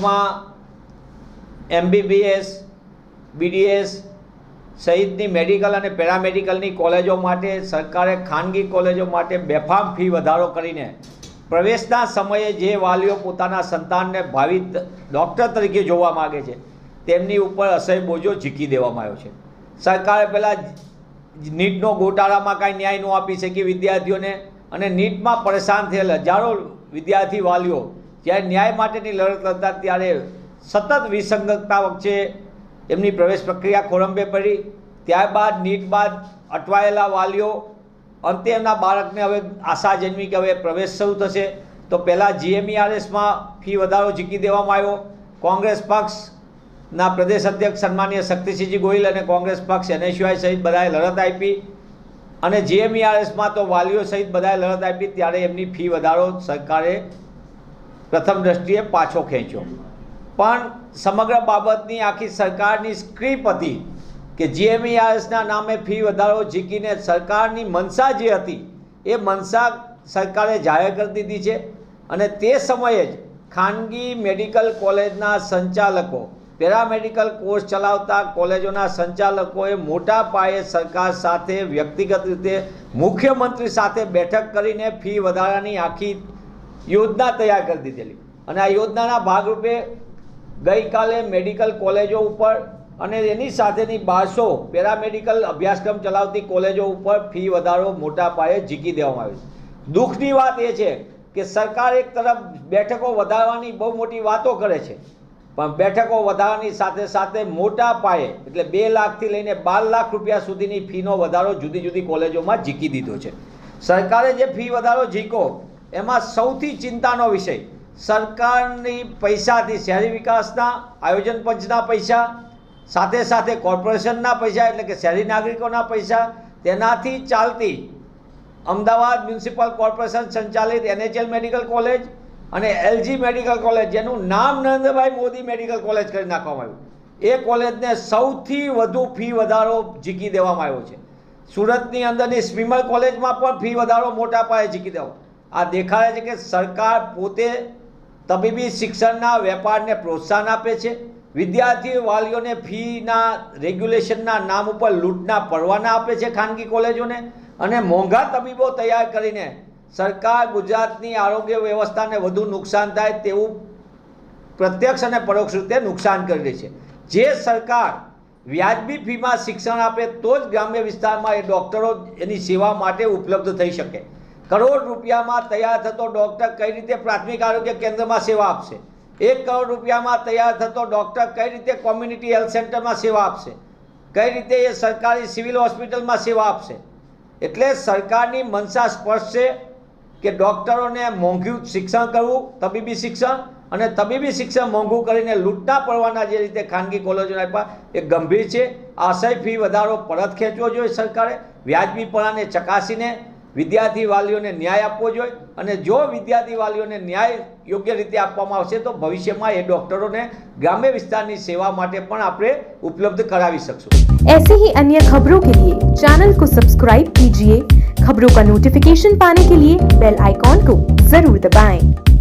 માં MBBS BDS સહિતની medical અને પેરામેડિકલની કોલેજો માટે, સરકારે ખાનગી કોલેજો માટે બેફામ ફી વધારો કરીને પ્રવેશના સમયે જે વાલીઓ પોતાના સંતાનને ભાવિ ડૉક્ટર તરીકે જોવા માગે છે, તેમની ઉપર અસહ્ય બોજો ઝીકી દેવામાં આવ્યો છે. સરકારે પહેલાં નીટનો ગોટાળામાં કાંઈ ન્યાય ન આપી શકી વિદ્યાર્થીઓને અને નીટમાં પરેશાન થયેલ હજારો વિદ્યાર્થી વાલીઓ જ્યારે ન્યાય માટેની લડત લડતા ત્યારે સતત વિસંગતતા વચ્ચે એમની પ્રવેશ પ્રક્રિયા ખોરંબે પડી. ત્યારબાદ નીટ બાદ અટવાયેલા વાલીઓ, અંતે એમના બાળકને હવે આશા જન્મી કે હવે પ્રવેશ શરૂ થશે. તો પહેલાં જીએમઈઆરએસમાં ફી વધારો ઝીકી દેવામાં આવ્યો. કોંગ્રેસ પક્ષના પ્રદેશ અધ્યક્ષ સન્માનીય શક્તિસિંહજી ગોહિલ અને કોંગ્રેસ પક્ષ એનએસયુઆઈ સહિત બધાએ લડત આપી. અને જીએમઈઆરએસમાં તો વાલીઓ સહિત બધાએ લડત આપી. ત્યારે એમની ફી વધારો સરકારે પ્રથમ દ્રષ્ટિએ પાછો ખેંચ્યો. પણ સમગ્ર બાબતની આખી સરકારની સ્ક્રીપ હતી કે જીએમઈઆરએસના નામે ફી વધારો ઝીકીને સરકારની મનસા જે હતી, એ મનસા સરકારે જાહેર કરી દીધી છે અને તે સમયે જ ખાનગી મેડિકલ કોલેજના સંચાલકો પેરામેડિકલ કોર્સ ચલાવતા કોલેજોના સંચાલકોએ મોટા પાયે સરકાર સાથે વ્યક્તિગત રીતે મુખ્યમંત્રી સાથે બેઠક કરીને ફી વધારાની આખી યોજના તૈયાર કરી દીધેલી. અને આ યોજનાના ભાગરૂપે ગઈકાલે મેડિકલ કોલેજો ઉપર અને એની સાથેની બારસો પેરામેડિકલ અભ્યાસક્રમ ચલાવતી કોલેજો ઉપર ફી વધારો મોટા પાયે ઝીકી દેવામાં આવ્યો છે. દુઃખની વાત એ છે કે સરકાર એક તરફ બેઠકો વધારવાની બહુ મોટી વાતો કરે છે, પણ બેઠકો વધારવાની સાથે સાથે મોટા પાયે એટલે બે લાખથી લઈને બાર લાખ રૂપિયા સુધીની ફીનો વધારો જુદી જુદી કોલેજોમાં ઝીકી દીધો છે. સરકારે જે ફી વધારો ઝીકો એમાં સૌથી ચિંતાનો વિષય. સરકારની પૈસાથી શહેરી વિકાસના, આયોજન પંચના પૈસા, સાથે સાથે કોર્પોરેશનના પૈસા એટલે કે શહેરી નાગરિકોના પૈસા, તેનાથી ચાલતી અમદાવાદ મ્યુનિસિપલ કોર્પોરેશન સંચાલિત એનએચએલ મેડિકલ કોલેજ અને એલજી મેડિકલ કોલેજ, જેનું નામ નરેન્દ્રભાઈ મોદી મેડિકલ કોલેજ કરી નાખવામાં આવ્યું. એ કોલેજને સૌથી વધુ ફી વધારો ઝીકી દેવામાં આવ્યો છે. સુરતની અંદરની સ્વિમર કોલેજમાં પણ ફી વધારો મોટા પાયે ઝીકી દેવો આ દેખાડે છે કે સરકાર પોતે તબીબી શિક્ષણના વેપારને પ્રોત્સાહન આપે છે. વિદ્યાર્થી વાલીઓને ફીના રેગ્યુલેશનના નામ ઉપર લૂંટના પરવાના આપે છે ખાનગી કોલેજોને અને મોંઘા તબીબો તૈયાર કરીને સરકાર ગુજરાતની આરોગ્ય વ્યવસ્થાને વધુ નુકસાન થાય તેવું પ્રત્યક્ષ અને પરોક્ષ રીતે નુકસાન કરી રહી છે. જે સરકાર વ્યાજબી ફીમાં શિક્ષણ આપે તો જ ગ્રામ્ય વિસ્તારમાં એ ડૉક્ટરો એની સેવા માટે ઉપલબ્ધ થઈ શકે. કરોડ રૂપિયામાં તૈયાર થતો ડૉક્ટર કઈ રીતે પ્રાથમિક આરોગ્ય કેન્દ્રમાં સેવા આપશે? એક કરોડ રૂપિયામાં તૈયાર થતો ડૉક્ટર કઈ રીતે કોમ્યુનિટી હેલ્થ સેન્ટરમાં સેવા આપશે? કઈ રીતે એ સરકારી સિવિલ હોસ્પિટલમાં સેવા આપશે? એટલે સરકારની મનસા સ્પષ્ટ છે કે ડૉક્ટરોને મોંઘું શિક્ષણ કરવું, તબીબી શિક્ષણ અને તબીબી શિક્ષણ મોંઘું કરીને લૂંટના પડવાના જે રીતે ખાનગી કોલેજોને આપ્યા, એ ગંભીર છે. આશય ફી વધારો પરત ખેંચવો જોઈએ સરકારે. વ્યાજબીપણાને ચકાસીને વિદ્યાર્થી વાલીઓને ન્યાય આપવો જોઈએ અને જો વિદ્યાર્થી વાલીઓને ન્યાય યોગ્ય રીતે આપવામાં આવશે તો ભવિષ્યમાં એ ડૉક્ટરોને ગ્રામ્ય વિસ્તારની સેવા માટે પણ આપણે ઉપલબ્ધ કરાવી શકશું ऐसे ही अन्य खबरों के लिए चैनल को सब्सक्राइब कीजिए खबरों का नोटिफिकेशन पाने के लिए बेल आइकॉन को जरूर दबाएं।